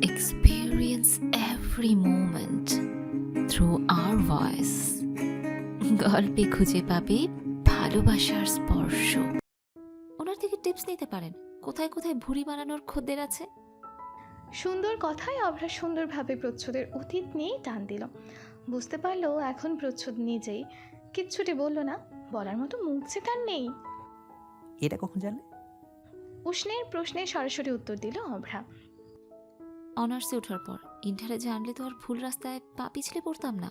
experience every moment through our voice. গল্পে খুঁজে পাবে ভালোবাসার স্পর্শ। ওনার থেকে টিপস নিতে পারেন। কোথায় কোথায় ভুড়ি বানানোর খদ্দের আছে? সুন্দর কথায় অভ্রা সুন্দরভাবে প্রচ্ছদের অতীত নিয়েই টান দিল। বুঝতে পারল এখন প্রচ্ছদ নিজেই। কিচ্ছুটি বলল না বলার মতো মুখ যে তার নেই। এটা কখন জানলে? উষ্ণের প্রশ্নে সরাসরি উত্তর দিল অভ্রা। অনার্সে ওঠার পর, ইন্টারে জানলে তো আর ভুল রাস্তায় পা পিছলে পড়তাম না।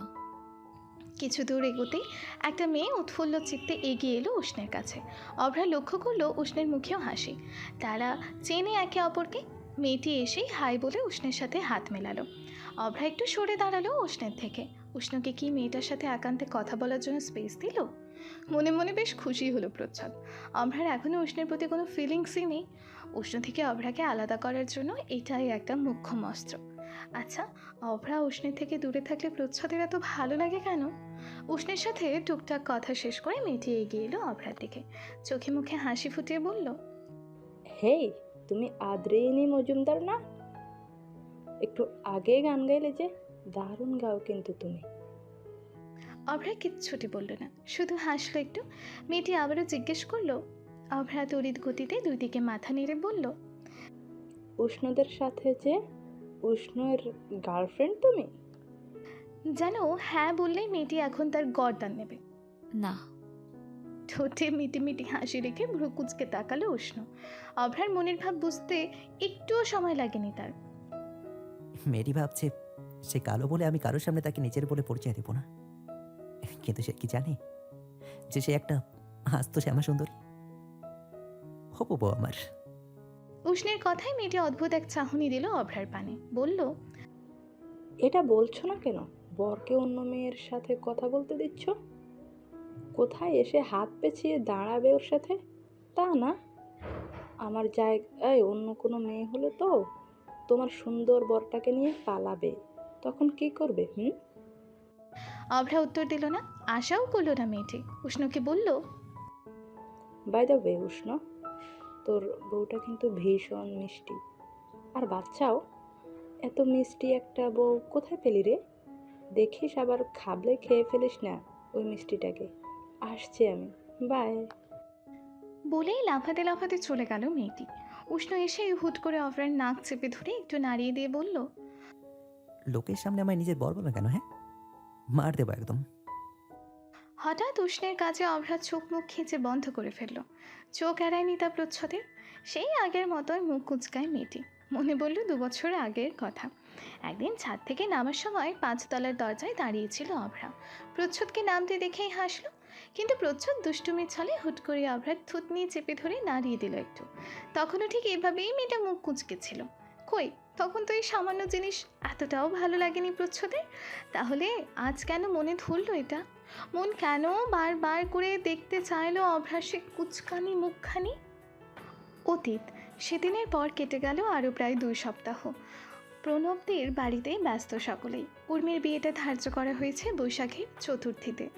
কিছু দূর এগোতেই একটা মেয়ে উৎফুল্ল চিত্তে এগিয়ে এলো উষ্ণের কাছে। অভ্রা লক্ষ্য করল উষ্ণের মুখেও হাসি। তারা চেনে একে অপরকে। মেয়েটি এসেই হাই বলে উষ্ণের সাথে হাত মেলালো। অভ্রা একটু সরে দাঁড়াল উষ্ণের থেকে। উষ্ণকে কি মেয়েটার সাথে একান্তে কথা বলার জন্য স্পেস দিল? মনে মনে বেশ খুশি হলো প্রচ্ছদ। অভ্রার এখনও উষ্ণের প্রতি কোনো ফিলিংসই নেই। উষ্ণ থেকে অভ্রাকে আলাদা করার জন্য এটাই একটা মুখ্যম অস্ত্র আচ্ছা অভ্রা উষ্ণের থেকে দূরে থাকলে প্রচ্ছদের এত ভালো লাগে কেন? উষ্ণের সাথে টুকটাক কথা শেষ করে মেয়েটি এগিয়ে এলো অভ্রার দিকে। চোখে মুখে হাসি ফুটিয়ে বলল হেই তুমি আদ্রেইনি মজুমদার না? একটু আগে গান গাইলে যে দারুণ গাও কিন্তু তুমি। অভ্রা কিচ্ছুটি বলল না শুধু হাসলো একটু। মেয়েটি আবারও জিজ্ঞেস করল অভ্রা তড়িৎ গতিতে দুই দিকে মাথা নেড়ে বলল উষ্ণদের সাথে যে উষ্ণের গার্লফ্রেন্ড তুমি? জানো হ্যাঁ বললেই মেয়েটি এখন তার গরদান নেবে। না। ঠোঁটে মিটি মিটি হাসি রেখে ভ্রু কুচকে তাকালো উষ্ণ। অভ্রার মনের ভাব বুঝতে একটুও সময় লাগেনি তার। মেয়েটি ভাবছে সে কালো বলে আমি কারোর সামনে তাকে নিজের বলে পরিচয় দেব না। কিন্তু সে কি জানে যে সে একটা হাস্ত শ্যামা সুন্দরী? হব বউ আমার। উষ্ণের কথায় মেয়েটি অদ্ভুত এক চাহনি দিল অভ্রার পানে। বলল এটা বলছো না কেন? বরকে অন্য মেয়ের সাথে কথা বলতে দিচ্ছ? কোথায় এসে হাত পেঁচিয়ে দাঁড়াবে ওর সাথে? তা না। আমার জায়গায় অন্য কোনো মেয়ে হলে তো তোমার সুন্দর বরটাকে নিয়ে পালাবে। তখন কি করবে হুম? অভ্রা উত্তর দিল না। আশাও করল না মেয়েটি। উষ্ণকে বলল বাই দ্য ওয়ে উষ্ণ তোর বউটা কিন্তু ভীষণ মিষ্টি। আর বাচ্চাও এত মিষ্টি একটা বউ কোথায় পেলি রে? দেখিস আবার খাবলে খেয়ে ফেলিস না ওই মিষ্টিটাকে। আসছি আমি বাই বলেই লাফাতে লাফাতে চলে গেল মেয়েটি। উষ্ণ এসে হুট করে অভ্রার নাক চেপে ধরে একটু নাড়িয়ে দিয়ে বলল লোকের সামনে আমায় নিজের বর বলা কেন হ্যাঁ? মার দেবো একদম। হঠাৎ উষ্ণের কাজে অভ্রা চোখ মুখ খিঁচে বন্ধ করে ফেলল। চোখ এড়ায়নি তা প্রচ্ছদের সেই আগের মতোই মুখ কুচকায় মেয়েটি। মনে বলল, দু বছর আগের কথা। একদিন ছাদ থেকে নামার সময় পাঁচতলার দরজায় দাঁড়িয়েছিল অভ্রা প্রচ্ছদকে নামতে দেখেই হাসলো, কিন্তু প্রচ্ছদ দুষ্টুমির ছলে হুট করে অভ্রার থুতনি চেপে ধরে নাড়িয়ে দিল একটু। তখনও ঠিক এভাবেই মেয়েটা মুখ কুচকেছিল। কই, তখন তো এই সামান্য জিনিস এতটাও ভালো লাগেনি প্রচ্ছদের? তাহলে আজ কেন মনে ধরলো এটা? মন কেন বার বার করে দেখতে চাইলো অভ্রাসে কুচকানি মুখখানি? অতীত, সেদিনের পর কেটে গেল আরও প্রায় দুই সপ্তাহ। প্রণবদের বাড়িতেই ব্যস্ত সকলেই। উর্মির বিয়েটা ধার্য করা হয়েছে বৈশাখের চতুর্থীতে।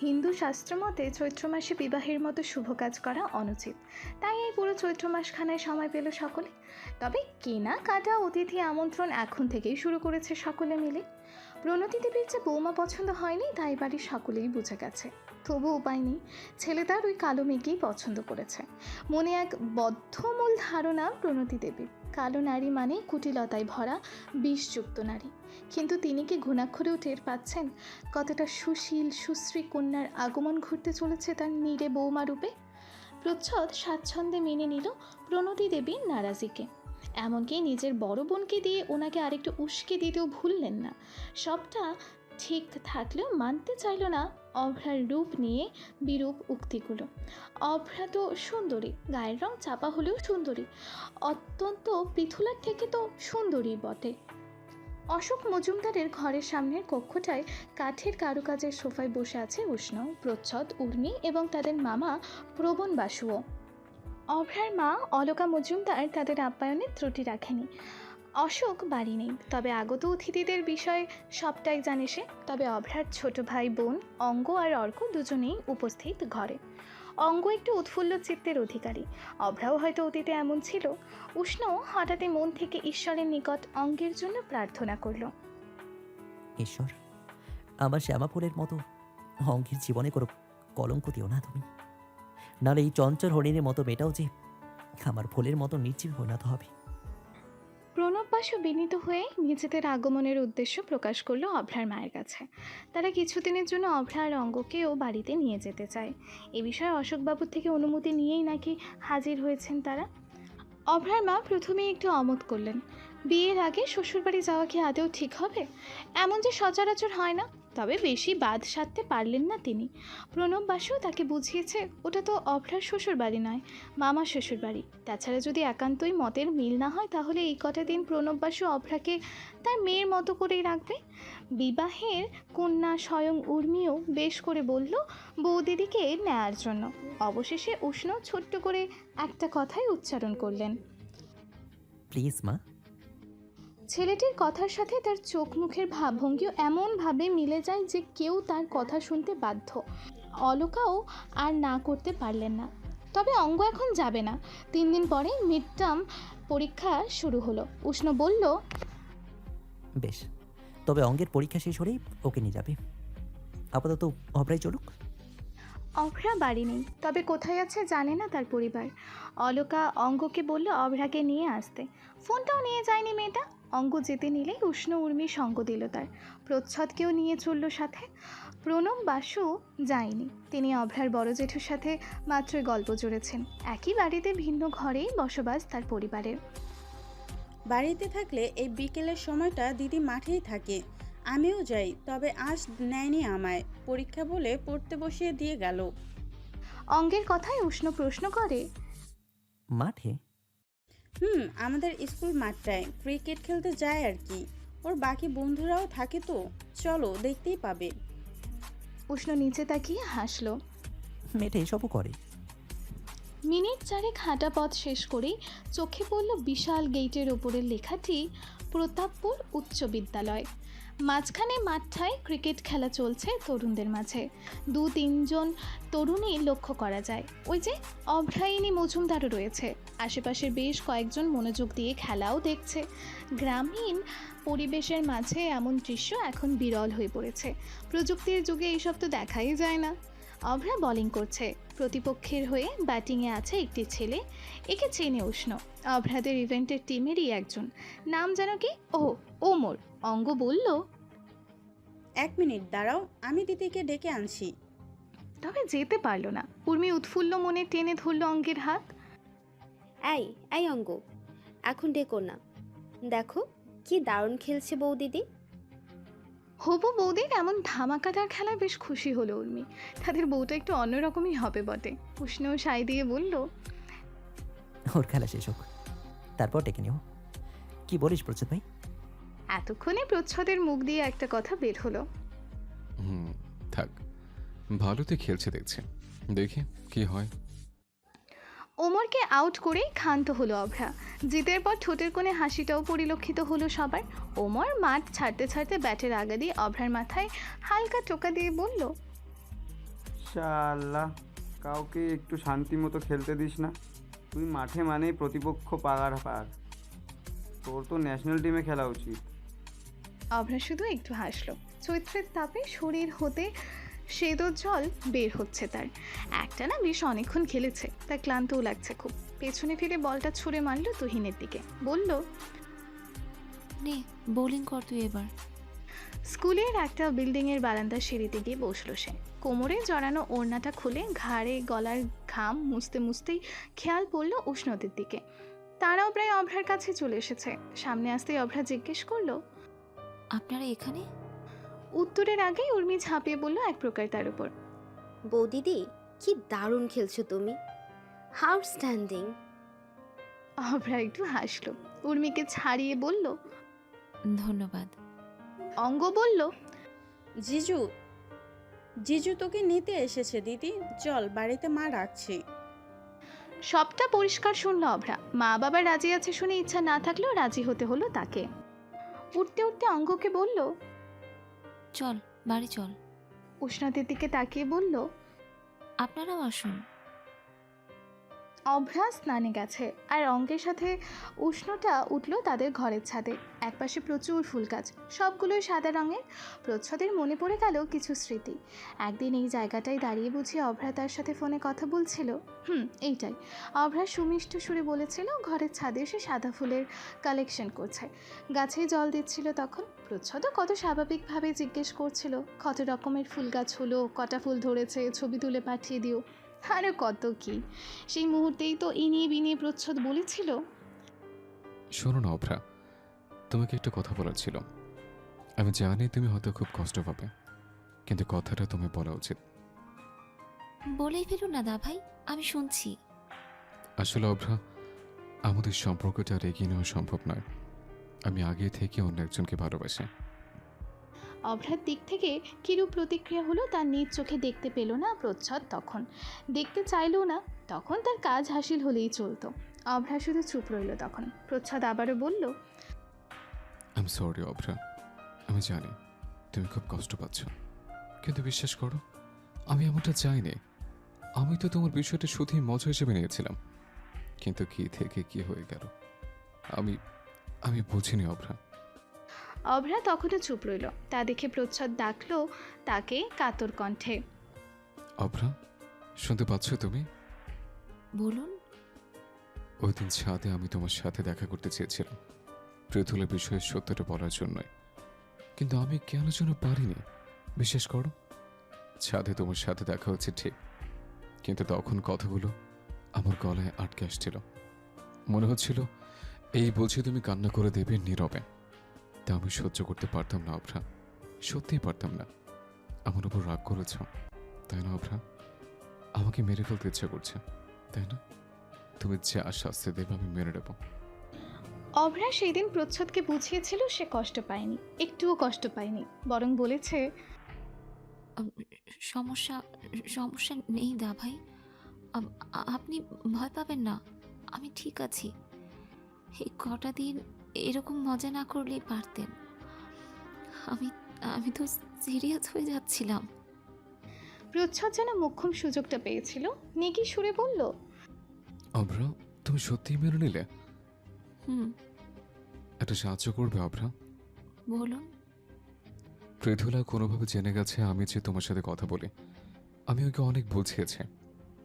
হিন্দু শাস্ত্র মতে চৈত্র মাসে বিবাহের মতো শুভ কাজ করা অনুচিত। তাই এই পুরো চৈত্র মাসখানায় সময় পেল সকলে। তবে কেনা কাটা অতিথি আমন্ত্রণ এখন থেকেই শুরু করেছে সকলে মিলে। প্রণতি দেবীর যে বৌমা পছন্দ হয়নি তাই বাড়ির সকলেই বুঝে গেছে। তবু উপায় নেই। ছেলে তার ওই কালো মেয়েকেই পছন্দ করেছে। মনে এক বদ্ধমূল ধারণা প্রণতি দেবীর। কালো নারী মানে কুটিলতায় ভরা, বিষযুক্ত নারী। কিন্তু তিনি কি ঘুণাক্ষরেও টের পাচ্ছেন? কতটা সুশীল, সুশ্রী কন্যার আগমন ঘটতে চলেছে তার নীরে বৌমা রূপে? প্রচ্ছদ স্বাচ্ছন্দ্যে মেনে নিল প্রণতি দেবীর নারাজিকে। এমনকি নিজের বড় বোনকে দিয়ে ওনাকে আরেকটু উস্কে দিতেও ভুললেন না। সবটা ঠিক থাকলেও মানতে চাইল না অভ্রার রূপ নিয়ে বিরূপ উক্তিগুলো। অভ্রা তো সুন্দরী, গায়ের রং চাপা হলেও সুন্দরী। অত্যন্ত পৃথুলার থেকে তো সুন্দরী বটে। অশোক মজুমদারের ঘরের সামনের কক্ষটায় কাঠের কারুকাজের সোফায় বসে আছে উষ্ণ, প্রচ্ছদ, উর্মি এবং তাদের মামা প্রবণ বাসুও। অভ্রার মা অলকা মজুমদার তাদের আপ্যায়নে ত্রুটি রাখেনি। অশোক বাড়ি নেই। তবে আগত অতিথিদের বিষয়ে সবটাই জানে সে। তবে অভ্রার ছোট ভাই বোন, অঙ্গ আর অর্ক দুজনেই উপস্থিত ঘরে। অঙ্গ একটু উৎফুল্ল চিত্তের অধিকারী। অভ্রাও হয়তো অতীতে এমন ছিল। উষ্ণ হঠাৎই মন থেকে ঈশ্বরের নিকট অঙ্গের জন্য প্রার্থনা করল। ঈশ্বর, আমার শ্যামা ফুলের মতো অঙ্গের জীবনে কোনো কলঙ্ক দিও না তুমি। নাহলে এই চঞ্চল হরিণের মতো মেয়েটাও যে আমার ফুলের মতো নির্জীব পরিণত হবে। বাসু বিনীত হয়ে নিজেদের আগমনের উদ্দেশ্য প্রকাশ করল অভ্রার মায়ের কাছে। তারা কিছুদিনের জন্য অভ্রা আর অঙ্গকেও বাড়িতে নিয়ে যেতে চায়। এ বিষয়ে অশোকবাবুর থেকে অনুমতি নিয়েই নাকি হাজির হয়েছেন তারা। অভ্রার মা প্রথমেই একটু অমত করলেন, বিয়ের আগে শ্বশুরবাড়ি যাওয়া কি আদৌ ঠিক হবে? এমন যে সচরাচর হয় না? বেশি বাদ সাধতে পারলেন না তিনি। প্রণব বাসু তাকে বুঝিয়েছে, ওটা তো অভ্রার শ্বশুরবাড়ি নয় মামা শ্বশুরবাড়ি। তাছাড়া যদি একান্তই মতের মিল না হয়, তাহলে এই কটা দিন প্রণব বাসু অভ্রাকে তার মেয়ের মতো করেই রাখবে। বিবাহের কন্যা স্বয়ং উর্মিও বেশ করে বলল, বৌদিদিকে নেয়ার জন্য। অবশেষে উষ্ণ ছোট্ট করে একটা কথাই উচ্চারণ করলেন। প্লিজ মা ছেলেটির কথার সাথে তার চোখ মুখের ভাবভঙ্গিও এমনভাবে মিলে যায় যে কেউ তার কথা শুনতে বাধ্য। অলকাও আর না করতে পারলেন না। তবে অঙ্গ এখন যাবে না। তিন দিন পরে মিড টার্ম পরীক্ষা শুরু হলো। উষ্ণ বলল বেশ তবে অঙ্গের পরীক্ষা শেষ হলেই ওকে নিয়ে যাবে। আপাতত অবরাই চলুক। অভ্রা বাড়ি নেই তবে কোথায় আছে জানে না তার পরিবার। অলকা অঙ্গকে বলল অভ্রাকে নিয়ে আসতে। ফোনটাও নিয়ে যায়নি মেয়েটা। অঙ্গ যেতে নিলেই উষ্ণ উর্মি সঙ্গ দিল তার। প্রচ্ছদকেও নিয়ে চলল সাথে। প্রণব বাসু যায়নি। তিনি অভ্রার বড় জেঠুর সাথে মাত্রই গল্প জুড়েছেন। একই বাড়িতে ভিন্ন ঘরেই বসবাস তার পরিবারের। বাড়িতে থাকলে এই বিকেলের সময়টা দিদি মাঠেই থাকে। আমিও যাই তবে আজ নেয়নি আমায়। পরীক্ষা বলে পড়তে বসিয়ে দিয়ে গেল। অঙ্গের কথায় উষ্ণ প্রশ্ন করে মাঠে? হুম আমাদের স্কুল মাঠটায় ক্রিকেট খেলতে যায় আর কি। ওর বাকি বন্ধুরাও থাকে তো। চলো দেখতেই পাবে। উষ্ণ নিচে তাকিয়ে হাসলো। মেয়েটা এসবও করে। মিনিট চারেক হাঁটা পথ শেষ করেই চোখে পড়ল বিশাল গেটের ওপরের লেখাটি প্রতাপপুর উচ্চ বিদ্যালয়। মাঝখানে মাঠটায় ক্রিকেট খেলা চলছে তরুণদের মাঝে। দু, তিনজন তরুণী লক্ষ্য করা যায়। ওই যে অভ্রায়িনী মজুমদারও রয়েছে। আশেপাশের বেশ কয়েকজন মনোযোগ দিয়ে খেলাও দেখছে। গ্রামীণ পরিবেশের মাঝে এমন দৃশ্য এখন বিরল হয়ে পড়েছে। প্রযুক্তির যুগে এইসব তো দেখাই যায় না। অভ্রা বোলিং করছে। প্রতিপক্ষের হয়ে ব্যাটিংয়ে আছে একটি ছেলে। একে চেনে উষ্ণ। অভ্রাদের ইভেন্টের টিমেরই একজন। নাম যেন কি? ও ওমর। অঙ্গ বলল এক মিনিট দাঁড়াও আমি দিদিকে ডেকে আনছি। তবে যেতে পারল না। উর্মি উৎফুল্ল মনে টেনে ধরল অঙ্গের হাত। এই এই অঙ্গ এখন ডেকো না। দেখো কি দারুণ খেলছে বউ দিদি। হবু বৌদির এমন ধামাকাদার খেলায় বেশ খুশি হলো উর্মি। তাদের বউটা একটু অন্যরকমই হবে বটে। উষ্ণ সাই দিয়ে বলল ওর খেলা শেষ হোক তারপর ডেকে নিও। কি বলিস প্রচ্ছদ ভাই? এতক্ষণে প্রচ্ছদের মুখ দিয়ে একটা কথা বের হলো। হুম থাক। ভালোতে খেলছে দেখছি। দেখি কি হয়। ওমরকে আউট করেই ক্ষান্ত হলো অভ্রা। জিতের পর ঠোঁটের কোণে হাসিটাও পরিলক্ষিত হলো সবার। ওমর মাঠ ছাড়তে ছাড়তে ব্যাটের আগা দিয়ে অভ্রার মাথায় হালকা টোকা দিয়ে বলল শাল্লাহ কাউকে একটু শান্তি মতো খেলতে দিস না। তুই মাঠে মানেই প্রতিপক্ষ পাগার পার তোর তো ন্যাশনাল টিমে খেলা উচিত। অভ্রা শুধু একটু হাসলো। চৈত্রের তাপে শরীর হতে সেদ জল বের হচ্ছে তার। একটা না বেশ অনেকক্ষণ খেলেছে তার ক্লান্তও লাগছে খুব। পেছনে ফিরে বলটা ছুঁড়ে মারলো তুহিনের দিকে। বলল নে বোলিং কর তুই এবার। স্কুলের একটা বিল্ডিংয়ের বারান্দার সিঁড়িতে গিয়ে বসল সে। কোমরে জড়ানো ওড়নাটা খুলে ঘাড়ে গলার ঘাম মুছতে মুছতেই খেয়াল পড়ল উষ্ণতির দিকে। তারাও প্রায় অভ্রার কাছে চলে এসেছে। সামনে আসতেই অভ্রা জিজ্ঞেস করল আপনারা এখানে? উত্তরের আগেই উর্মি ঝাঁপিয়ে বলল এক প্রকার তার উপর। বৌদিদি কি দারুণ খেলছো তুমি। আউটস্ট্যান্ডিং অভ্রা একটু হাসলো। উর্মিকে ছাড়িয়ে বলল ধন্যবাদ। অঙ্গ বলল জিজু জিজু তোকে নিতে এসেছে দিদি। চল বাড়িতে মা রাখছি। সবটা পরিষ্কার শুনল অভরা। মা বাবা রাজি আছে শুনে ইচ্ছা না থাকলেও রাজি হতে হলো তাকে। উঠতে উঠতে অঙ্গকে বলল চল বাড়ি চল। উষ্ণাদের দিকে তাকিয়ে বলল আপনারাও আসুন। অভ্রা স্নানে গেছে আর অঙ্কের সাথে উষ্ণটা উঠল তাদের ঘরের ছাদে। একপাশে প্রচুর ফুল গাছ, সবগুলোই সাদা রঙের। প্রচ্ছদের মনে পড়ে গেল কিছু স্মৃতি। একদিন এই জায়গাটায় দাঁড়িয়ে বুঝিয়ে অভ্রা তার সাথে ফোনে কথা বলছিল। হুম, এইটাই। অভ্রা সুমিষ্ট সুরে বলেছিল, ঘরের ছাদে এসে সাদা ফুলের কালেকশন করছে। গাছে জল দিচ্ছিল তখন। প্রচ্ছদও কত স্বাভাবিকভাবে জিজ্ঞেস করছিল, কত রকমের ফুল গাছ হলো? কটা ফুল ধরেছে? ছবি তুলে পাঠিয়ে দিও। আরে কত কি? সেই মুহূর্তেই তো ইনিয়ে বিনিয়ে প্রচ্ছদ বলেছিল। শোনো না অভ্রা তোমাকে একটা কথা বলার ছিল। আমি জানি তুমি হয়তো খুব কষ্ট পাবে কিন্তু কথাটা তুমি বলা উচিত। বলেই ফেলুন না দা ভাই আমি শুনছি। আসলে অভ্রা আমাদের সম্পর্কটা আর এগিয়ে নেওয়া সম্ভব নয়। আমি আগে থেকে অন্য একজনকে ভালোবাসি। অভ্রার দিক থেকে কিরূপ প্রতিক্রিয়া হলো তার নিজ চোখে দেখতে পেল না প্রচ্ছদ তখন। দেখতে চাইলেও না, তখন তার কাজ হাসিল হলেই চলতো। অভ্রা শুধু চুপ রইল তখন। প্রচ্ছদ আবারও বলল আই এম সরি অভ্রা। আমি জানি, তুমি খুব কষ্ট পাচ্ছ। কিন্তু বিশ্বাস করো, আমি এমনটা চাইনি। আমি তো তোমার বিষয়টা শুধুই মজা হিসেবে নিয়েছিলাম। কিন্তু কি থেকে কি হয়ে গেল, আমি আমি বুঝিনি, অভ্রা। অভ্রা তখনও চুপ রইল। তা দেখে প্রচ্ছদ ডাকল তাকে কাতর কণ্ঠে। অভ্রা শুনতে পাচ্ছ তুমি? বলুন। ওই দিন ছাদে আমি তোমার সাথে দেখা করতে চেয়েছিলাম। পৃথুলের বিষয়ে সত্যটা বলার জন্যই। কিন্তু আমি কেন যেন পারিনি। বিশ্বাস করো ছাদে তোমার সাথে দেখা হচ্ছে ঠিক। কিন্তু তখন কথাগুলো আমার গলায় আটকে আসছিল। মনে হচ্ছিল এই বুঝে তুমি কান্না করে দেবে নীরবে। তা আমি সহ্য করতে পারতাম না অভ্রা। সত্যিই পারতাম না। আমার উপর রাগ করেছ তাই না অভ্রা? আমাকে মেরে ফেলতে ইচ্ছা করছে তাই না? তুমি যা শাস্তি দেবে আমি মেনে নেব। অভ্রা সেই দিন প্রচ্ছদকে বুঝিয়েছিল সে কষ্ট পায়নি একটুও কষ্ট পায়নি বরং বলেছে সমস্যা সমস্যা নেই দা ভাই। আপনি ভয় পাবেন না আমি ঠিক আছি। এই কটা দিন এরকম মজা না করলেই পারতেন। আমি আমি তো সিরিয়াস হয়ে যাচ্ছিলাম। প্রচ্ছদ যেন মোক্ষম সুযোগটা পেয়েছিল। নেকি সুরে বলল অভ্রা তুমি সত্যিই মেনে নিলে? হুম। একটা সাহায্য করবে অভ্রা? বলুন। পৃথুলা কোনোভাবে জেনে গেছে আমি যে তোমার সাথে কথা বলি। আমি ওকে অনেক বুঝিয়েছি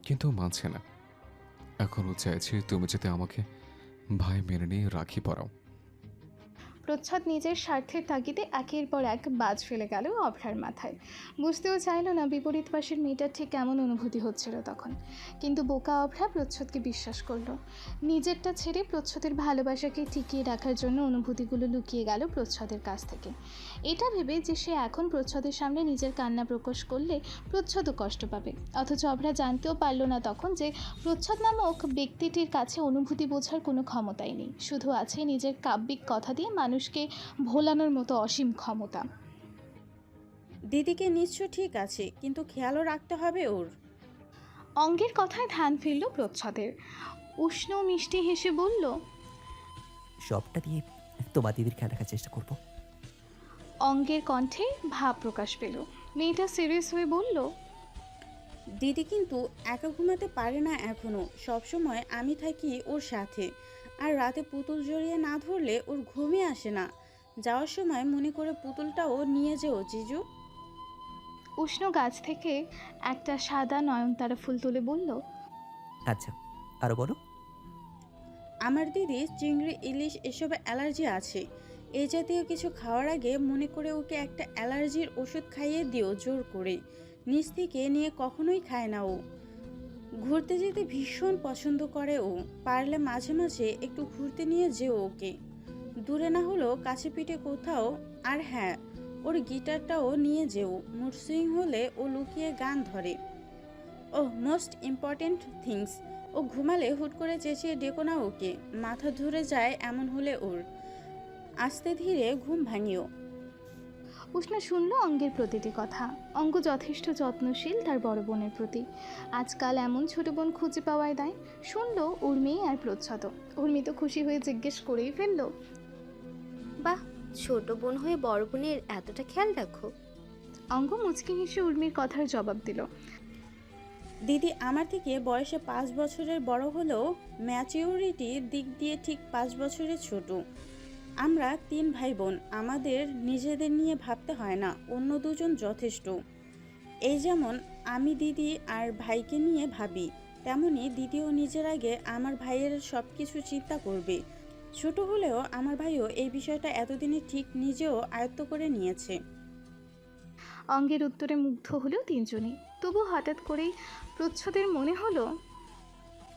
কিন্তু ও মানছে না। এখন ও চাইছে তুমি যাতে আমাকে ভাই মেনে নিয়ে রাখি পড়াও। প্রচ্ছদ নিজের স্বার্থের তাগিদে একের পর এক বাজ ফেলে গেল অভ্রার মাথায়। বুঝতেও চাইল না বিপরীত পাশের মেয়েটার ঠিক কেমন অনুভূতি হচ্ছিল তখন। কিন্তু বোকা অভ্রা প্রচ্ছদকে বিশ্বাস করল। নিজেরটা ছেড়ে প্রচ্ছদের ভালোবাসাকে টিকিয়ে রাখার জন্য অনুভূতিগুলো লুকিয়ে গেল প্রচ্ছদের কাছ থেকে। এটা ভেবে যে সে এখন প্রচ্ছদের সামনে নিজের কান্না প্রকাশ করলে প্রচ্ছদও কষ্ট পাবে। অথচ অভ্রা জানতেও পারল না তখন যে প্রচ্ছদ নামক ব্যক্তিটির কাছে অনুভূতি বোঝার কোনো ক্ষমতাই নেই। শুধু আছে নিজের কাব্যিক কথা দিয়ে মানুষকে ভোলানোর মতো অসীম ক্ষমতা। দিদিকে নিশ্চয় ঠিক আছে কিন্তু খেয়ালও রাখতে হবে ওর। অঙ্গের কথায় ধ্যান ফিরল প্রচ্ছদের। উষ্ণ মিষ্টি হেসে বলল সবটা দিয়ে তোমার দিদির খেয়াল রাখার চেষ্টা করব। অঙ্গের কণ্ঠে ভাব প্রকাশ পেল। মেয়েটা সিরিয়াস হয়ে বলল দিদি কিন্তু একা ঘুমাতে পারে না এখনও। সবসময় আমি থাকি ওর সাথে। আর রাতে পুতুল জড়িয়ে না ধরলে ওর ঘুমই আসে না। যাওয়ার সময় মনে করে পুতুলটাও নিয়ে যেও জিজু। উষ্ণ গাছ থেকে একটা সাদা নয়নতারা ফুল তুলে বলল আচ্ছা আরও বলো। আমার দিদি চিংড়ি ইলিশ এসবে অ্যালার্জি আছে। এই জাতীয় কিছু খাওয়ার আগে মনে করে ওকে একটা অ্যালার্জির ওষুধ খাইয়ে দিও জোর করে। নিচ থেকে নিয়ে কখনোই খায় না ও। ঘুরতে যেতে ভীষণ পছন্দ করে ও। পারলে মাঝে মাঝে একটু ঘুরতে নিয়ে যেও ওকে। দূরে না হলেও কাছে পিঠে কোথাও, আর হ্যাঁ ওর গিটারটাও নিয়ে যেও। মুড সুইং হলে ও লুকিয়ে গান ধরে। ও মোস্ট ইম্পর্ট্যান্ট থিংস। ও ঘুমালে হুট করে চেঁচিয়ে ডেকো না ওকে। মাথা ধরে যায় এমন হলে ওর। আস্তে ধীরে ঘুম ভাঙিও। উষ্ণ শুনল অঙ্গের প্রতিটি কথা। অঙ্গ যথেষ্ট যত্নশীল তার বড় বোনের প্রতি। আজকাল এমন ছোট বোন খুঁজে পাওয়ায় দেয়। শুনল উর্মি আর প্রচ্ছদ। উর্মি তো খুশি হয়ে জিজ্ঞেস করেই ফেলল, বাহ, ছোট বোন হয়ে বড় বোনের এতটা খেয়াল রাখো। অঙ্গ মুচকি হেসে উর্মির কথার জবাব দিল, দিদি, আমার থেকে বয়সে পাঁচ বছরের বড় হলেও ম্যাচিউরিটির দিক দিয়ে ঠিক পাঁচ বছরের ছোট। আমরা তিন ভাই বোন আমাদের নিজেদের নিয়ে ভাবতে হয় না অন্য দুজন যথেষ্ট। এই যেমন আমি দিদি আর ভাইকে নিয়ে ভাবি তেমনি দিদিও নিজের আগে আমার ভাইয়ের সব কিছু চিন্তা করবে। ছোট হলেও আমার ভাইও এই বিষয়টা এতদিনে ঠিক নিজেও আয়ত্ত করে নিয়েছে। অঙ্গের উত্তরে মুগ্ধ হলো তিনজনই। তবু হঠাৎ করেই প্রচ্ছদের মনে হলো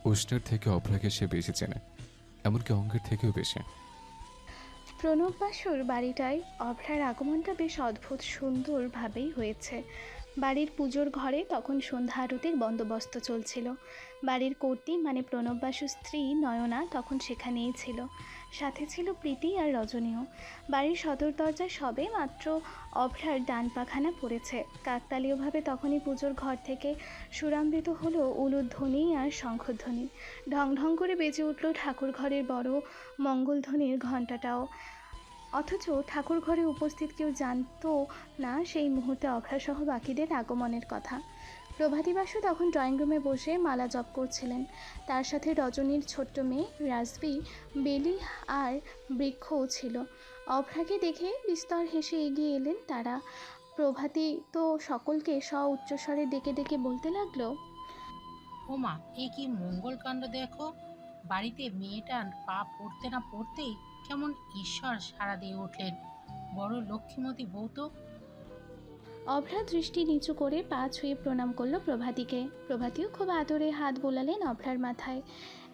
উষ্ণের থেকে অভ্রাকে সে বেশি চেনে এমনকি অঙ্গের থেকেও বেশি। প্রণব বাসুর বাড়িটায় অভ্রার আগমনটা বেশ অদ্ভুত সুন্দরভাবেই হয়েছে। বাড়ির পুজোর ঘরে তখন সন্ধ্যা আরতির বন্দোবস্ত চলছিল। বাড়ির কর্তি মানে প্রণব বাসুর স্ত্রী নয়না তখন সেখানেই ছিল। সাথে ছিল প্রীতি আর রজনীও। বাড়ির সদর দরজায় সবে মাত্র অভ্রার ডান পাখানা পড়েছে। কাকতালীয়ভাবে তখনই পুজোর ঘর থেকে সুরামৃত হলো উলুধ্বনি আর শঙ্খধ্বনি। ঢং ঢং করে বেজে উঠল ঠাকুর ঘরের বড় মঙ্গলধ্বনির ঘণ্টাটাও। অথচ ঠাকুর ঘরে উপস্থিত কেউ জানতো না সেই মুহূর্তে অভ্রাসহ বাকিদের আগমনের কথা। প্রভাতী বাসু তখন ড্রয়িং রুমে বসে মালা জপ করছিলেন। তার সাথে রজনীর ছোট্ট মেয়ে রাজবি, বেলি আর বৃক্ষও ছিল। অভ্রাকে দেখে বিস্তর হেসে এগিয়ে এলেন তারা। প্রভাতী তো সকলকে স্ব উচ্চস্বরে ডেকে ডেকে বলতে লাগল ওমা এ কি মঙ্গলকাণ্ড দেখো? বাড়িতে মেয়েটা পা পড়তে না পড়তেই কেমন ঈশ্বর সাড়া দিয়ে উঠলেন। বড় লক্ষ্মীমতী বউ তো। অভ্রা দৃষ্টি নিচু করে পা ছুঁয়ে প্রণাম করল প্রভাতীকে। প্রভাতীও খুব আদরে হাত বোলালেন অভ্রার মাথায়।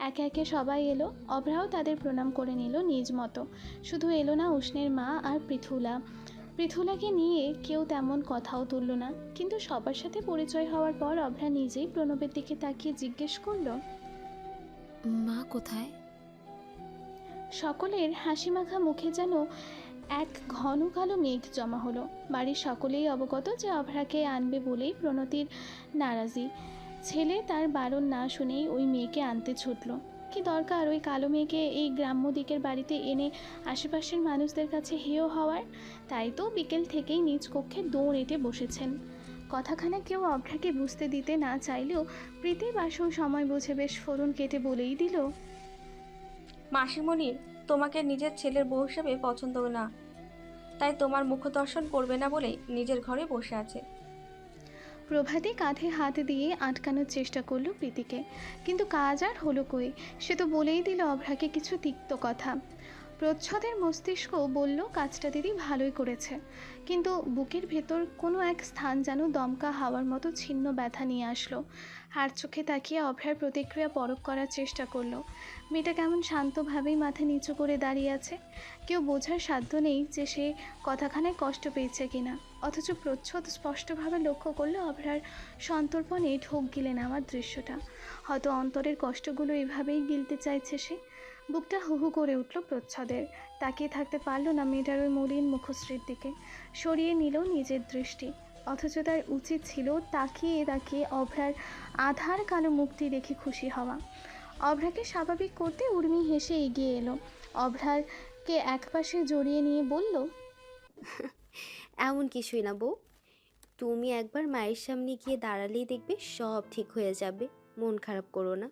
একে একে সবাই এলো। অভ্রাও তাদের প্রণাম করে নিল নিজ মতো। শুধু এলো না উষ্ণের মা আর পৃথুলা। পৃথুলাকে নিয়ে কেউ তেমন কথাও তুলল না। কিন্তু সবার সাথে পরিচয় হওয়ার পর অভ্রা নিজেই প্রণবের দিকে তাকিয়ে জিজ্ঞেস করল মা কোথায়? সকলের হাসিমাখা মুখে যেন এক ঘন কালো মেঘ জমা হলো। বাড়ির সকলেই অবগত যে অভ্রাকে আনবে বলেই প্রণতির নারাজি। ছেলে তার বারণ না শুনেই ওই মেয়েকে আনতে ছুটল। কি দরকার ওই কালো মেয়েকে এই গ্রাম্য দিকের বাড়িতে এনে আশেপাশের মানুষদের কাছে হেয় হওয়ার? তাই তো বিকেল থেকেই নিজ কক্ষে দৌড় এঁটে বসেছেন। কথাখানা কেউ অভ্রাকে বুঝতে দিতে না চাইলেও প্রীতি বাসু সময় বুঝে বেশ ফোরন কেটে বলেই দিল, মাসিমণির তোমাকে নিজের ছেলের বউ হিসেবে পছন্দ না। তাই তোমার মুখ দর্শন করবে না বলেই নিজের ঘরে বসে আছে। প্রভাতী কাঁধে হাত দিয়ে আটকানোর চেষ্টা করল প্রীতিকে। কিন্তু কাজ আর হলো কই? সে তো বলেই দিল অভ্রাকে কিছু তিক্ত কথা। প্রচ্ছদের মস্তিষ্ক বলল, কাজটা দিদি ভালোই করেছে। কিন্তু বুকের ভেতর কোনো এক স্থান যেন দমকা হাওয়ার মতো ছিন্ন ব্যথা নিয়ে আসলো। হার চোখে তাকিয়ে অভ্রার প্রতিক্রিয়া পরখ করার চেষ্টা করল। মেয়েটা কেমন শান্তভাবেই মাথা নিচু করে দাঁড়িয়ে আছে। কেউ বোঝার সাধ্য নেই যে সে কথাখানায় কষ্ট পেয়েছে কিনা। অথচ প্রচ্ছদ স্পষ্টভাবে লক্ষ্য করল অভ্রার সন্তর্পণে ঢোক গিলে নেওয়ার দৃশ্যটা। হয়তো অন্তরের কষ্টগুলো এভাবেই গিলতে চাইছে সে। বুকটা হুহু করে উঠল প্রচ্ছদের। তাকিয়ে থাকতে পারল না মেয়েটার ওই মলিন মুখশ্রীর দিকে। সরিয়ে নিল নিজের দৃষ্টি। অথচ তার উচিত ছিল তাকিয়ে তাকিয়ে অভ্রার আধার কালো মুক্তি দেখে খুশি হওয়া। অভ্রাকে স্বাভাবিক করতে উর্মি হেসে এগিয়ে এলো। অভ্রারকে একপাশে জড়িয়ে নিয়ে বলল, এমন কিছুই না বউ। তুমি একবার মায়ের সামনে গিয়ে দাঁড়ালেই দেখবে সব ঠিক হয়ে যাবে। মন খারাপ করো না।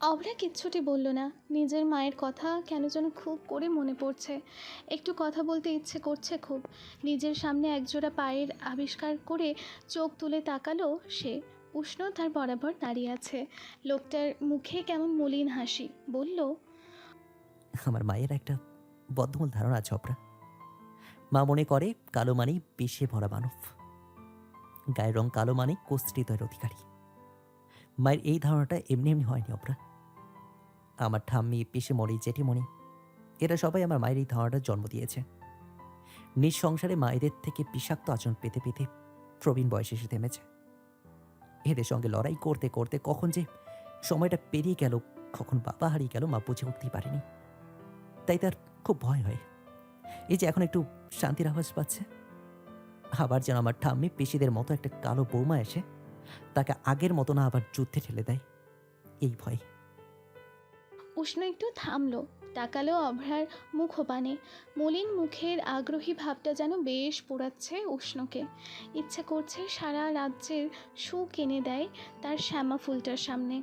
অভ্রা কিচ্ছুটি বলল না। নিজের মায়ের কথা কেন যেন খুব করে মনে পড়ছে। একটু কথা বলতে ইচ্ছে করছে খুব। নিজের সামনে একজোড়া পায়ের আবিষ্কার করে চোখ তুলে তাকালো সে। উষ্ণ তার বরাবর দাঁড়িয়ে আছে। লোকটার মুখে কেমন মলিন হাসি। বলল, আমার মায়ের একটা বদ্ধমূল ধারণা আছে, অপরা। মা মনে করে কালো মানেই পেশে ভরা মানব। গায়ের রং কালো মানে কস্ত্রিতয়ের অধিকারী। মায়ের এই ধারণাটা এমনি এমনি হয়নি, অপরা। আমার ঠাম্মি পেশে মরি জেঠিমণি, এরা সবাই আমার মায়ের এই ধারণাটার জন্ম দিয়েছে। নিজ সংসারে মায়েদের থেকে বিষাক্ত আচরণ পেতে পেতে প্রবীণ বয়সে এসে থেমেছে। এদের সঙ্গে লড়াই করতে করতে কখন যে সময়টা পেরিয়ে গেল, কখন বাবা হারিয়ে গেল, মা বুঝে উঠতেই পারেনি। তাই তার খুব ভয় হয়। এই যে এখন একটু শান্তির আওয়াজ পাচ্ছে। আবার যেন আমার ঠাম্মি পেশিদের মতো একটা কালো বৌমা এসে তাকে আগের মতো না আবার যুদ্ধে ঠেলে দেয়। এই ভয়। উষ্ণ একটু থামলো, তাকালো অভ্রার মুখপানে। মলিন মুখের আগ্রহী ভাবটা যেন বেশ পোড়াচ্ছে উষ্ণকে। ইচ্ছে করছে সারা রাজ্যের সুখ এনে দেয় তার শ্যামা ফুলটার সামনে।